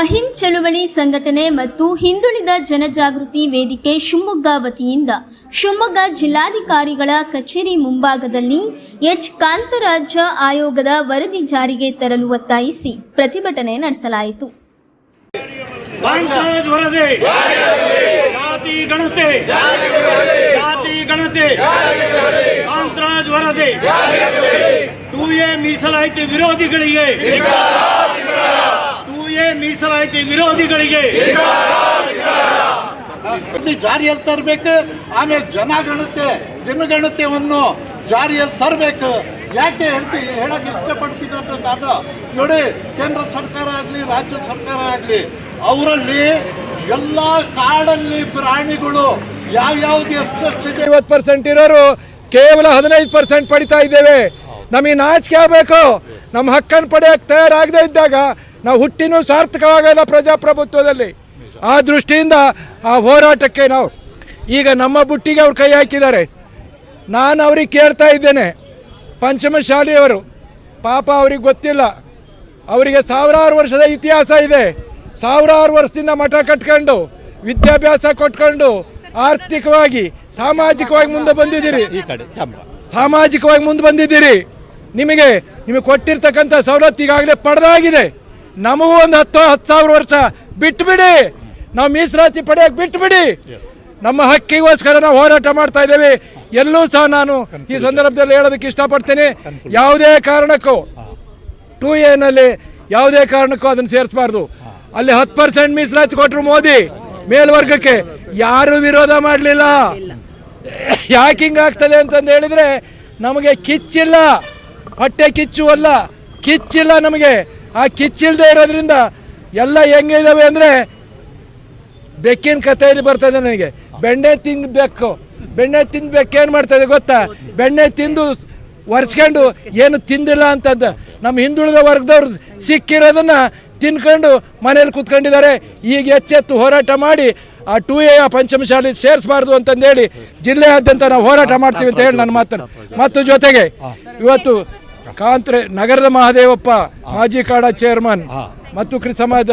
ಅಹಿಂದ್ ಚಳುವಳಿ ಸಂಘಟನೆ ಮತ್ತು ಹಿಂದುಳಿದ ಜನಜಾಗೃತಿ ವೇದಿಕೆ ಶಿವಮೊಗ್ಗ ವತಿಯಿಂದ ಶಿವಮೊಗ್ಗ ಜಿಲ್ಲಾಧಿಕಾರಿಗಳ ಕಚೇರಿ ಮುಂಭಾಗದಲ್ಲಿ ಎಚ್. ಕಾಂತರಾಜ ಆಯೋಗದ ವರದಿ ಜಾರಿಗೆ ತರಲು ಒತ್ತಾಯಿಸಿ ಪ್ರತಿಭಟನೆ ನಡೆಸಲಾಯಿತು. ಕಾಂತರಾಜ್ ವರದಿ. ಮೀಸಲಾತಿ ವಿರೋಧಿಗಳಿಗೆ. ಜಾರಿಯಲ್ಲಿ ತರಬೇಕು ಆಮೇಲೆ ಜನಗಣತೆ ಜನಗಣತೆಯನ್ನು ಜಾರಿಯಲ್ಲಿ ತರಬೇಕು. ಯಾಕೆ ಹೇಳ್ತಿ ಹೇಳಕ್ ಇಷ್ಟಪಡ್ತಿದ್ರು ನಾನು ನೋಡಿ ಕೇಂದ್ರ ಸರ್ಕಾರ ಆಗಲಿ ರಾಜ್ಯ ಸರ್ಕಾರ ಆಗಲಿ ಅವರಲ್ಲಿ ಎಲ್ಲ ಕಾಡಲ್ಲಿ ಪ್ರಾಣಿಗಳು ಯಾವ್ಯಾವ್ದು ಎಷ್ಟು ಐವತ್ತು ಪರ್ಸೆಂಟ್ ಇರೋರು ಕೇವಲ ಹದಿನೈದು ಪರ್ಸೆಂಟ್ ಪಡಿತಾ ಇದ್ದೇವೆ. ನಮಗೆ ನಾಚಿಕೆ ಆಗಬೇಕು. ನಮ್ಮ ಹಕ್ಕನ್ನು ಪಡೆಯಕ್ಕೆ ತಯಾರಾಗದೇ ಇದ್ದಾಗ ನಾವು ಹುಟ್ಟಿನೂ ಸಾರ್ಥಕವಾಗಲ್ಲ ಪ್ರಜಾಪ್ರಭುತ್ವದಲ್ಲಿ. ಆ ದೃಷ್ಟಿಯಿಂದ ಆ ಹೋರಾಟಕ್ಕೆ ನಾವು ಈಗ ನಮ್ಮ ಬುಟ್ಟಿಗೆ ಅವ್ರು ಕೈ ಹಾಕಿದ್ದಾರೆ. ನಾನು ಅವ್ರಿಗೆ ಕೇಳ್ತಾ ಇದ್ದೇನೆ ಪಂಚಮಶಾಲಿಯವರು ಪಾಪ ಅವ್ರಿಗೆ ಗೊತ್ತಿಲ್ಲ. ಅವರಿಗೆ ಸಾವಿರಾರು ವರ್ಷದ ಇತಿಹಾಸ ಇದೆ. ಸಾವಿರಾರು ವರ್ಷದಿಂದ ಮಠ ಕಟ್ಕೊಂಡು ವಿದ್ಯಾಭ್ಯಾಸ ಕೊಟ್ಕೊಂಡು ಆರ್ಥಿಕವಾಗಿ ಸಾಮಾಜಿಕವಾಗಿ ಮುಂದೆ ಬಂದಿದ್ದೀರಿ. ಸಾಮಾಜಿಕವಾಗಿ ಮುಂದೆ ಬಂದಿದ್ದೀರಿ. ನಿಮಗೆ ನಿಮಗೆ ಕೊಟ್ಟಿರ್ತಕ್ಕಂಥ ಸವಲತ್ತು ಈಗಾಗಲೇ ಪಡೆದಾಗಿದೆ. ನಮಗೂ ಒಂದು ಹತ್ತು ಹತ್ತು ಸಾವಿರ ವರ್ಷ ಬಿಟ್ಬಿಡಿ. ನಾವು ಮೀಸಲಾತಿ ಪಡೆಯಕ್ಕೆ ಬಿಟ್ಬಿಡಿ. ನಮ್ಮ ಹಕ್ಕಿಗೋಸ್ಕರ ನಾವು ಹೋರಾಟ ಮಾಡ್ತಾ ಇದ್ದೇವೆ. ಎಲ್ಲೂ ಸಹ ನಾನು ಈ ಸಂದರ್ಭದಲ್ಲಿ ಹೇಳೋದಕ್ಕೆ ಇಷ್ಟಪಡ್ತೇನೆ. ಯಾವುದೇ ಕಾರಣಕ್ಕೂ ಟೂ ಎನಲ್ಲಿ ಯಾವುದೇ ಕಾರಣಕ್ಕೂ ಅದನ್ನು ಸೇರಿಸಬಾರ್ದು. ಅಲ್ಲಿ ಹತ್ತು ಪರ್ಸೆಂಟ್ ಮೀಸಲಾತಿ ಕೊಟ್ಟರು ಮೋದಿ ಮೇಲ್ವರ್ಗಕ್ಕೆ. ಯಾರು ವಿರೋಧ ಮಾಡಲಿಲ್ಲ. ಯಾಕೆ ಹಿಂಗಾಗ್ತದೆ ಅಂತಂದು ಹೇಳಿದರೆ ನಮಗೆ ಕಿಚ್ಚಿಲ್ಲ. ಹೊಟ್ಟೆ ಕಿಚ್ಚು ಅಲ್ಲ ಕಿಚ್ಚಿಲ್ಲ ನಮಗೆ. ಆ ಕಿಚ್ಚಿಲ್ಲದೆ ಇರೋದ್ರಿಂದ ಎಲ್ಲ ಹೆಂಗಿದಾವೆ ಅಂದರೆ ಬೆಕ್ಕಿನ ಕಥೆಯಲ್ಲಿ ಬರ್ತದೆ ನನಗೆ. ಬೆಣ್ಣೆ ತಿನ್ಬೇಕು. ಬೆಣ್ಣೆ ತಿನ್ಬೇಕು ಏನು ಮಾಡ್ತದೆ ಗೊತ್ತಾ? ಬೆಣ್ಣೆ ತಿಂದು ಒರೆಸ್ಕೊಂಡು ಏನು ತಿಂದಿಲ್ಲ ಅಂತದ್ದು ನಮ್ಮ ಹಿಂದುಳಿದ ವರ್ಗದವ್ರು ಸಿಕ್ಕಿರೋದನ್ನ ತಿನ್ಕೊಂಡು ಮನೇಲಿ ಕೂತ್ಕೊಂಡಿದ್ದಾರೆ. ಈಗ ಎಚ್ಚೆತ್ತು ಹೋರಾಟ ಮಾಡಿ ಆ ಟೂ ಎ ಪಂಚಮಶಾಲಿ ಸೇರಿಸಬಾರ್ದು ಅಂತಂದೇಳಿ ಜಿಲ್ಲೆಯಾದ್ಯಂತ ನಾವು ಹೋರಾಟ ಮಾಡ್ತೀವಿ ಅಂತ ಹೇಳಿ ನನ್ನ ಮಾತನ್ನು. ಮತ್ತು ಜೊತೆಗೆ ಇವತ್ತು ಕಾಂತ್ರೆ ನಗರದ ಮಹಾದೇವಪ್ಪ ಮಾಜಿ ಕಾಡ ಚೇರ್ಮನ್ ಮತ್ತು ಸಮಾಜ